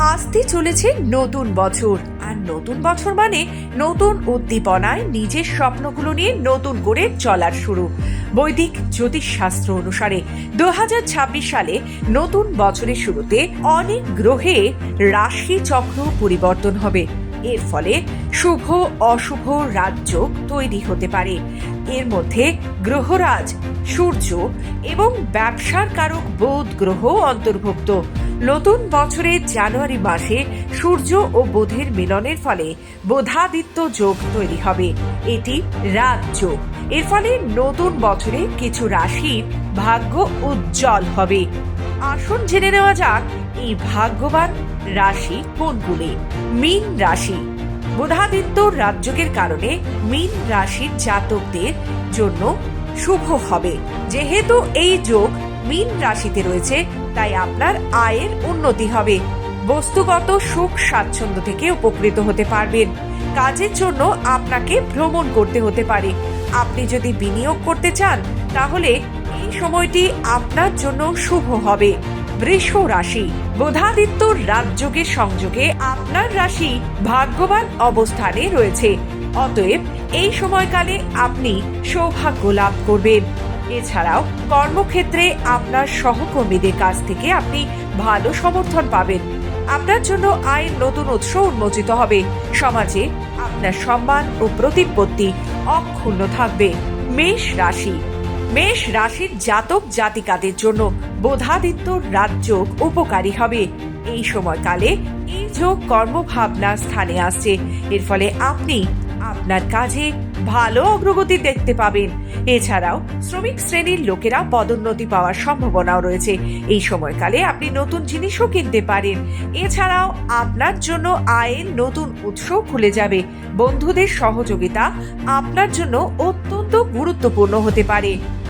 আসতে চলেছে নতুন বছর। আর নতুন বছর মানে নতুন উদ্দীপনায় নিজের স্বপ্নগুলো নিয়ে নতুন করে চলার শুরু। বৈদিক জ্যোতিষশাস্ত্র অনুসারে দু হাজার ছাব্বিশ সালে নতুন বছরের শুরুতে অনেক গ্রহে রাশি চক্র পরিবর্তন হবে। এর ফলে শুভ, অশুভ রাজ্য তৈরি হতে পারে। এর মধ্যে গ্রহরাজ, সূর্য এবং ব্যবসার কারক বুধ গ্রহ অন্তর্ভুক্ত। নতুন বছরের জানুয়ারি মাসে সূর্য ও বুধের মিলনের ফলে বোধাদিত্য যোগ তৈরি হবে। এটি রাজযোগ এর ফলে নতুন বছরে কিছু রাশির ভাগ্য উজ্জ্বল হবে। আসুন জেনে নেওয়া যাক এই ভাগ্যবান রাশি কোনগুলি? মীন রাশি। বুধাদিত্য রাজযোগের কারণে মীন রাশির জাতকদের জন্য শুভ হবে। যেহেতু এই যোগ মীন রাশিতে রয়েছে, তাই আপনার আয়ের উন্নতি হবে। বস্তুগত সুখ স্বাচ্ছন্দ্য থেকে উপকৃত হতে পারবেন। কাজের জন্য আপনাকে ভ্রমণ করতে হতে পারে। আপনি যদি বিনিয়োগ করতে চান, তাহলে এই সময়টি আপনার জন্য শুভ হবে। বৃষ রাশি, বোধাদিত্য রাজযোগের সংযোগে আপনার রাশি ভাগ্যবান অবস্থানে রয়েছে। অতএব এই সময়কালে আপনি সৌভাগ্য লাভ করবেন। এছাড়াও কর্মক্ষেত্রে আপনার সহকর্মীদের কাছ থেকে আপনি ভালো সমর্থন পাবেন। আপনার জন্য আয়ের নতুন উৎস উন্মোচিত হবে। সমাজে আপনার সম্মান ও প্রতিপত্তি অক্ষুণ্ণ থাকবে। মেষ রাশি। মেষ রাশির জাতক জাতিকাদের জন্য বোধাদিত্য রাজযোগ উপকারী হবে। এই সময়কালে এই যোগ কর্মভাবনা স্থানে আসছে। এর ফলে আপনি আপনার কাজে ভালো অগ্রগতি দেখতে পাবেন। এছাড়াও শ্রমিক শ্রেণির লোকেরা পদোন্নতি পাওয়ার সম্ভাবনাও রয়েছে। এই সময়কালে আপনি নতুন জিনিসও কিনতে পারেন। এছাড়াও আপনার জন্য আয়ের নতুন উৎস খুলে যাবে। বন্ধুদের সহযোগিতা আপনার জন্য অত্যন্ত গুরুত্বপূর্ণ হতে পারে।